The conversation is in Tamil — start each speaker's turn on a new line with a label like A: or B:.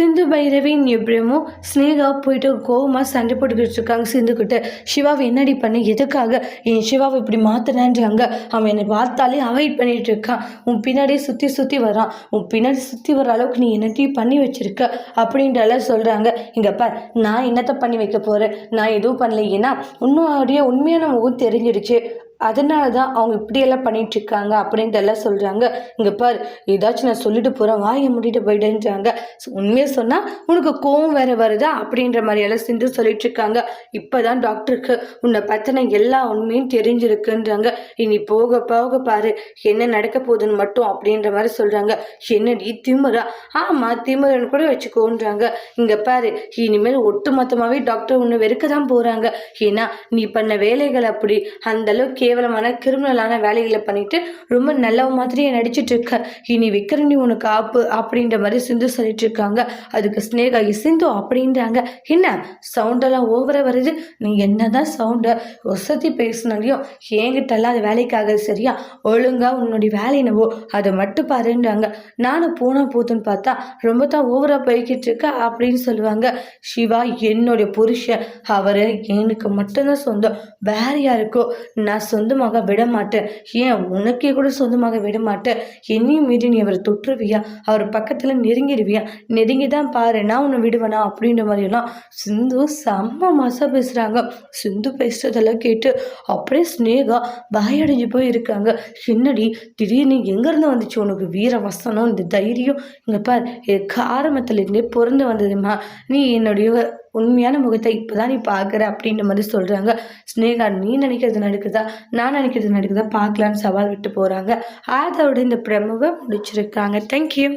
A: சிந்து பைரவி எப்படியுமோ ஸ்னேகா போயிட்டு கோவமாக சண்டை போட்டுக்கிட்டு இருக்காங்க சிந்துக்கிட்ட சிவாவை என்னடி பண்ண? எதுக்காக? என் சிவாவை இப்படி மாற்றினான்றாங்க அவன் என்னை பார்த்தாலே அவாய்ட் பண்ணிட்டு இருக்கான் உன் பின்னாடியே சுற்றி சுற்றி வரான். உன் பின்னாடி சுற்றி வர அளவுக்கு நீ என்னத்தையும் பண்ணி வச்சிருக்க அப்படின்றலாம் சொல்கிறாங்க இங்கே பார் நான் என்னத்தை பண்ணி வைக்க போகிறேன் நான் எதுவும் பண்ணல. ஏன்னா உன்னுடைய உண்மையான முகம் தெரிஞ்சிடுச்சு. அதனால தான் அவங்க இப்படியெல்லாம் பண்ணிட்டு இருக்காங்க சொல்கிறாங்க இங்கே பார் ஏதாச்சும் நான் சொல்லிட்டு போகிறேன் வாயை முடிட்டு போயிட்டேன்றாங்க உண்மையை சொன்னால் உனக்கு கோவம் வேறு வருதா? அப்படின்ற மாதிரியெல்லாம் சிந்து சொல்லிட்டு இருக்காங்க இப்போ தான் டாக்டருக்கு உன்னை பற்றின எல்லா உண்மையும் தெரிஞ்சிருக்குன்றாங்க. இனி போக போக பாரு என்ன நடக்க போகுதுன்னு மட்டும் அப்படின்ற மாதிரி சொல்கிறாங்க என்னடி திமுறா ஆமாம் திமுறன்னு கூட வச்சுக்கோன்றாங்க. இங்கே பாரு இனிமேல் ஒட்டு மொத்தமாகவே டாக்டர் உன்னை வெறுக்க தான் போகிறாங்க ஏன்னா நீ பண்ண வேலைகள் அப்படி அந்தளவுக்கு கேவலமான கிரிமினலான வேலைகளை பண்ணிட்டு ரொம்ப நல்ல மாதிரியே நடிச்சிட்டு இருக்க. இனி விக்ரணி உனக்கு ஆப்பு அப்படின்ற மாதிரி சிந்து சொல்லிட்டு இருக்காங்க. அதுக்கு ஸ்னேகா சிந்து அப்படின்றாங்க. என்ன? சவுண்டெல்லாம் ஓவராக வருது? நீ என்னதான் சவுண்டை வசதி பேசினாலையும் என்கிட்டலாம் அது வேலைக்காக சரியா? ஒழுங்கா உன்னுடைய வேலை என்னவோ அதை மட்டும் பாருன்றாங்க. நானும் போனால் போதுன்னு பார்த்தா ரொம்ப தான் ஓவராக போய்கிட்டு இருக்க அப்படின்னு சொல்லுவாங்க. சிவா என்னுடைய புருஷன். அவர் எனக்கு மட்டும்தான் சொந்தம். வேற யாருக்கோ? நான் சொந்தமாக விடமாட்டேன் ஏன் உனக்கே கூட சொந்தமாக விட மாட்டேன் என்னையும் மீறி நீ அவரை தொற்றுவியா? அவர் பக்கத்தில் நெருங்கிடுவியா? நெருங்கி தான் பாரு நான் உன்னை விடுவேனா? அப்படின்ற மாதிரியெல்லாம் சிந்து செம்ம மாசா பேசுகிறாங்க சிந்து பேசுறதெல்லாம் கேட்டு அப்படியே ஸ்னேகா வாயடைஞ்சு போய் இருக்காங்க என்னடி திடீர்னு எங்கேருந்து வந்துச்சு உனக்கு வீர வசனம்? இந்த தைரியம்? இங்கே பார் ஆரம்பத்துலேருந்தே பிறந்து வந்ததுமா? நீ என்னுடைய உண்மையான முகத்தை இப்போ தான் நீ பார்க்குற அப்படின்ற மாதிரி சொல்கிறாங்க ஸ்னேகா நீ நினைக்கிறது நடக்குதா? நான் நினைக்கிறது நடக்குதா? பார்க்கலான்னு சவால் விட்டு போகிறாங்க ஆதாவோட இந்த பிரமுவை முடிச்சிருக்காங்க. தேங்க்யூ